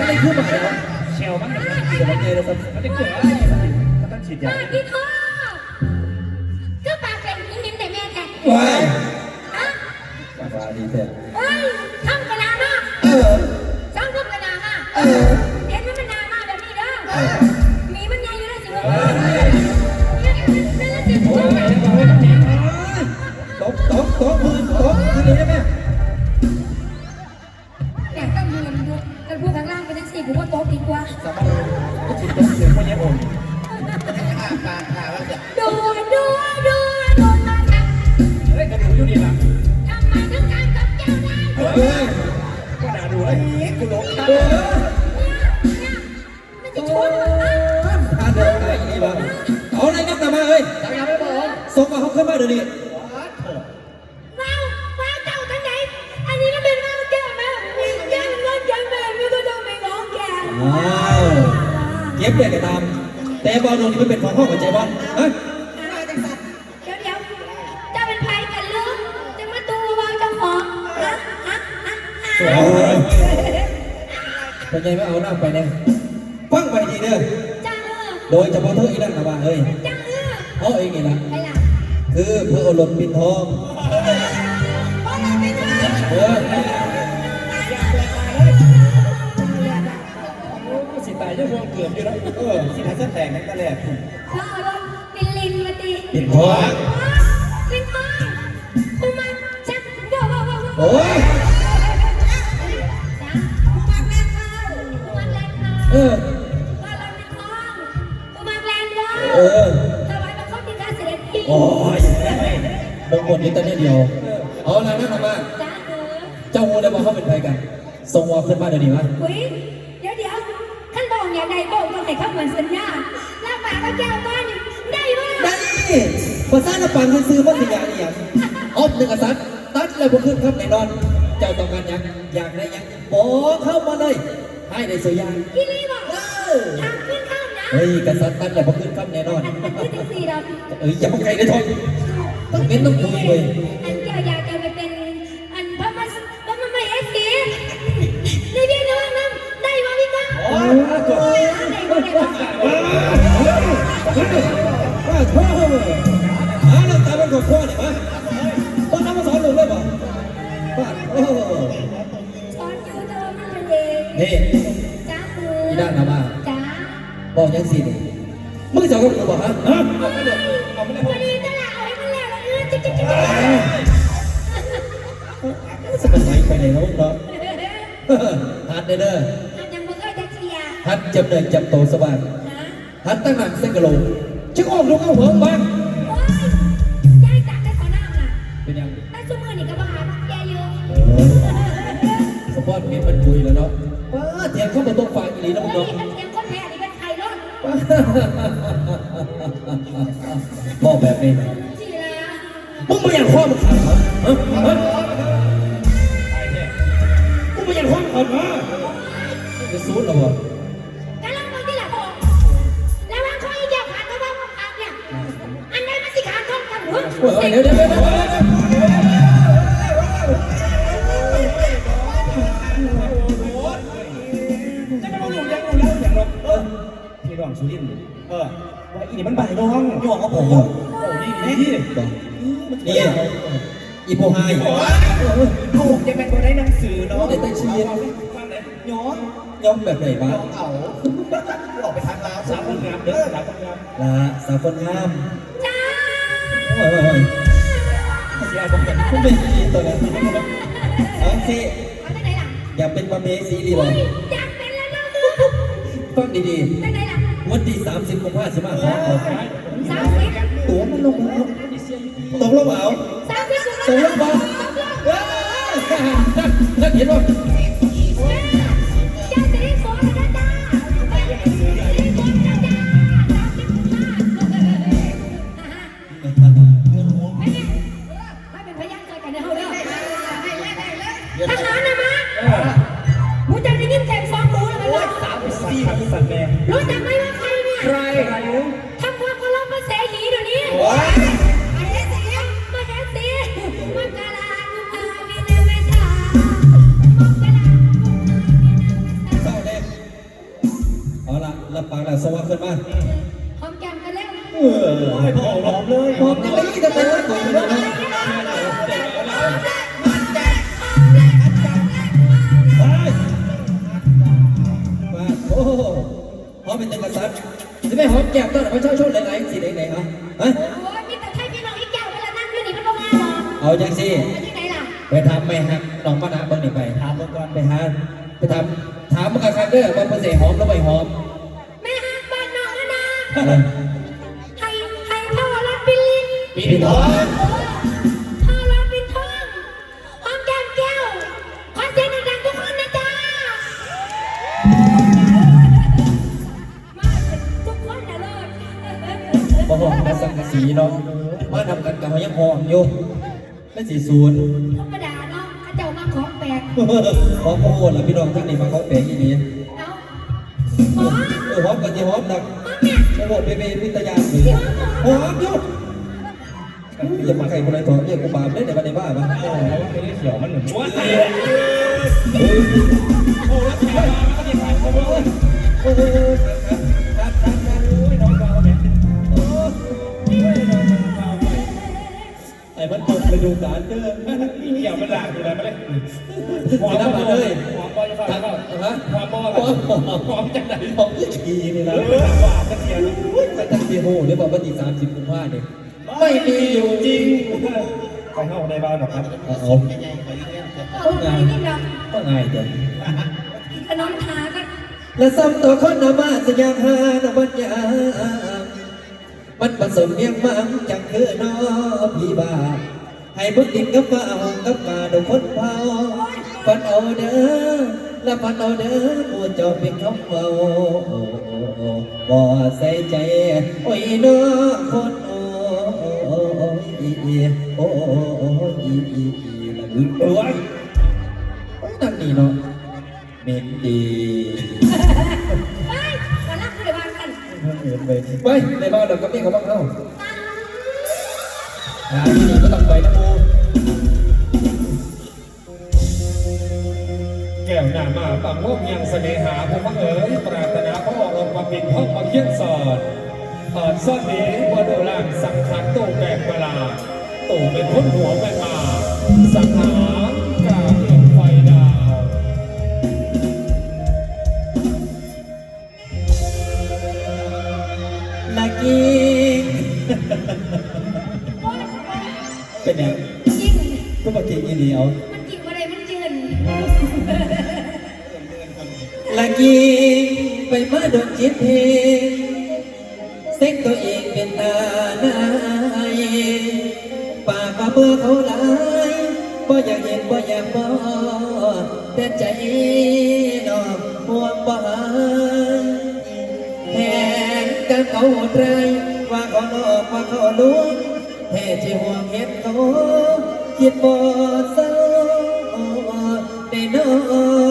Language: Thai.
อะไรขึ้นมาแล้วเชลมันมันเดี๋ยวมาเจอแล้วครับมันจะเกิดอะไรมันต้องฉีดยามาพี่พ่อก็ปากเป็นอินเดียนแต่แม่แท้ว้ายอะฟ้าดีแท้ ต้องเสียงพวกนี้โอนดนโดนโดนโดนมาทเล่นกระดูกอยู่ดีล่ะำทำมาถึงการกับเจ้าได้เอเนี่ยก็ด่าดูไอ้กูหลงเออเนี่ยมันจะชนมันอะอ่านเดินได้อีกบ้างเอาอะไรกันมาเอ้ย จังยังไม่บอกส่งมาเขาขึ้นมาเดี๋ยวนี้ บอลตรงนี้ไม่เป็นของห้องหัวใจบอลฮะเดี๋ยวเดี๋ยวจะเป็นไพ่กันลูกจะมาตูวางเจ้าของฮะฮะฮะโอ้ยเป็นไงไม่เอาหน้าไปเนี่ยฟังไปดีเด้อจ้าเออโดยเฉพาะเธออีนั่นนะว่าเอ้ยจ้าเออเอาเองนี่ะไปล่ะคือเพื่อเอารมณ์ปินทอง เกือบอยู่แล้วเออสิตายจะแตกนั่นก็แหละพ่อเราเป็นลินมาตีปินทอเป็นพ่อคุณมาจับว้าวว้าวว้าวโอ้ยจ้าคุณมาแลนด์เขาคุณมาแลนด์เขาเออว่าเราเป็นทองคุณมาแลนด์เขาเออถวายบังคมที่การเสด็จพี่โอ้ยบงบทนี้ตอนนี้เดียว เอาละนั่นมาจ้าเออเจ้างูได้มาเข้าเป็นใครกันส่งวอลขึ้นมาเดี๋ยวนี้วะอุ้ยเดี๋ยวเดี๋ยว ขั้นบอกอย่างใดบอกต้องให้เขาเหมือนสัญญาลากปากก็แก้วก้อนได้ปะได้ภาษาหน้าปังซื้อมาสิยานี่ยังออฟหนึ่งกษัตริย์ตัดเลยบุขึ้นครับแน่นอน เจ้าต้องการยังอยากได้ยังบอกเข้ามาเลย ให้ได้สวยยังพี่ลีบอกเออทางขึ้นข้ามนะเฮ้ยกษัตริย์ตัดเลยบุขึ้นครับแน่นอนอันขึ้นถึงสี่ดอกเอ้ยอย่ามาไกลเลยทองต้องเน้นต้องคุยเลย ว่าโทษหาเราตาเป็นของพ่อเนี่ยมาต้องทำมาสอนลูเลยป่ะว่าโอ้สอนอยู่เธอมันเป็นเองนี่จ้าคืออีด้านนะมาจ้าบอกยังสิเนี่มึงจะกับกูบอกฮะฮะเอาไม่ได้เอาไม่ได้พอดีตลาดเอาให้มันแล้วแล้วเออจิ๊กจิ๊กจิ๊กจะเป็นไหนไปไหนแล้วเนาะฮัดเด้อเด้ออันยังบ่เคยจะเชียร์ฮัดจำเนินจำโตสว่าง นะฮัดตั้งหนักเส้นกะโหลกชิคออกลูกเอาเหิงบ้างโอ้ยยายจักได้ขอน้ำน่ะเป็นยังแต่ซุมื้อนี่ก็บ่หาแกอยู่สปอร์ตเมียมันคุยแล้วเนาะป้าเถียงเข้ามาต้องฟังอีหลีนะมึงเฮ้ยเนาะกันเทียงคนแพ้นี่เป็นใครเนาะบอกแบบนี้จีละมึงไม่อยากข้อมันขาดเหรอฮะฮะตายแน่มึงไม่อยากข้อมันขาดเหรอจะซูดเหรอ เดี๋ยวเดี๋ยวเดี๋ยวเดี๋ยวจะมาดูยังดูแล้วอย่างเราเออพี่น้องสุรินเออว่าอีนี่มันบ่ายน้องยองกับผมโอ้ดีดีดีนี่อีโปไฮถูกยังเป็นคนได้หนังสือเนาะเดี๋ยวไปเชียนย้อนย่อมแบบไหนบ้างเอาออกไปทางลาวสามคนงามเด้อสามคนงามลาสาวคนงาม คุณเป็นดีตัวนั้นเอาสิเอาไปไหนล่ะอย่าเป็นมาเมสีรีบออุ้ยอยากเป็นแล้วเนาะฟังดีไปไหนล่ะๆ วันที่30กุมภาพันธ์สิมาขอออกสามสิบตั๋วมันลงมาตกลงมาเอาสามสิบตกลงมาเอ้ยนั่นเห็นป่ะ รับปากแล้วสวัสดีขึ้นมาหอมแก้มกันแล้วเออโอ้ยพ่อหอมเลยหอมจังเลยจะเป็นว่าของมันนะมาโอ้หอมเป็นตังกษัตริย์จะไม่หอมแก้มต้อนรับประชาชนหลายๆสิไหนๆฮะฮะโอ้ยมีแต่ไทยพี่น้องอีกแก้วเวลานั่งอยู่นี่มันบ่มาหรอกเอาจังสิไปที่ไหนล่ะไปทำไปฮักน้องป้านาเบิ่งนี่ไป ถามเมื่อก่อนไปหาไปทำถามมันกระคักเด้อว่าเพิ่นสิหอมหรือไม่หอม นะนะเออไทยไทยพ่อรับบิลลินปีนี้ทองพ่อรับบินทองหอมแก้มแก้วขอเสียงดังๆทุกคนนะจ๊ะมาทุกคนนะเลิศบ่หอมมาสังกะสีเนาะมาทำกันกับยังหอมอยู่ไม่สิศูนย์ธรรมดาเนาะข้าเจ้ามาของแปลกขอโอ้โหล่ะพี่น้องทั้งนี้มาเขาแปลกอีนี้เอาหมอเออหอมกันสิหอมดักหอมเนี่ย โอ้โหเบเบพิตยาสิหอมอยู่อย่ามาใครคนใดต่อเรียกกูบาปเล่นในบ้านในบ้านวะโอ้ยไม่ได้เขียวมันหนึ่งว้าโอ้ยโอ้แล้วแขกมาก็ดีไปโอ้ยโอ้ ดูการเด้อนี่เขียวมันหลากอยู่แล้วไม่ได้หอมกินน้ำมาเลยหอมบอลจะเข้าทำเข้าฮะหอมบอลหอมจากไหนหอมยี่ขี้นี่เอนะอหวานจะเขียวไปตั้งที่โหหรือบอกว่าตีสามสิบกุมภาเนี่ยไม่มีอยู่จริงไปเข้าในบ้านหรอครับเอาเอาไปนี่เนาะก็ง่ายเด้อขนมทากันและซ้ำตัวคนนามาสยามหานบัญญามันผสมเมียงมังจังคือน้อพี่บา ให้บุกติดกับฟ้าหงกับกาดคนเผาปันเอาเด้อและปันเอาเด้อผู้เจ้าเป็นคำเว้าบ่ใส่ใจ โอ้ยน้อคนโอ้อีอีโอ้อีอีอีละบึ้งโอ้ยนั่นนี่เนาะเมนดีไปมานั่งคุยกันกันไปในบ้านเราก็มีเขาบ้างเอ้าอ่าที่นี่ก็ต้องไปนะโมแก้วหน้ามาปังโมกยังเสน่หาผู้พังเอ๋ยปรารถนาพ่อลงมาปิดห้องมาเขียนสอดตอนซ่อนนี้ว่าโดล่างสังขารโตแปลกประหลาดโตเป็นคนหัวแม่มาสังหารกาเอียงไฟดาวลากิง เป็นยังจริงก็มากินอีเดียวมันกินอะไรมันจืนลากิงไปมาดนจิตเพลงเซ็กตัวเองเป็นตาหนายปากว่าเบื่อเขาหลายบ่อยากเห็นบ่อยากบอกแต่ใจน้องห่วงบ่หายแทนกันเขาโหดร้ายว่าเขาหลอกว่าเขาลวง แท้ที่ห่วงเห็นเขาคิดบ่เศร้าได้นอน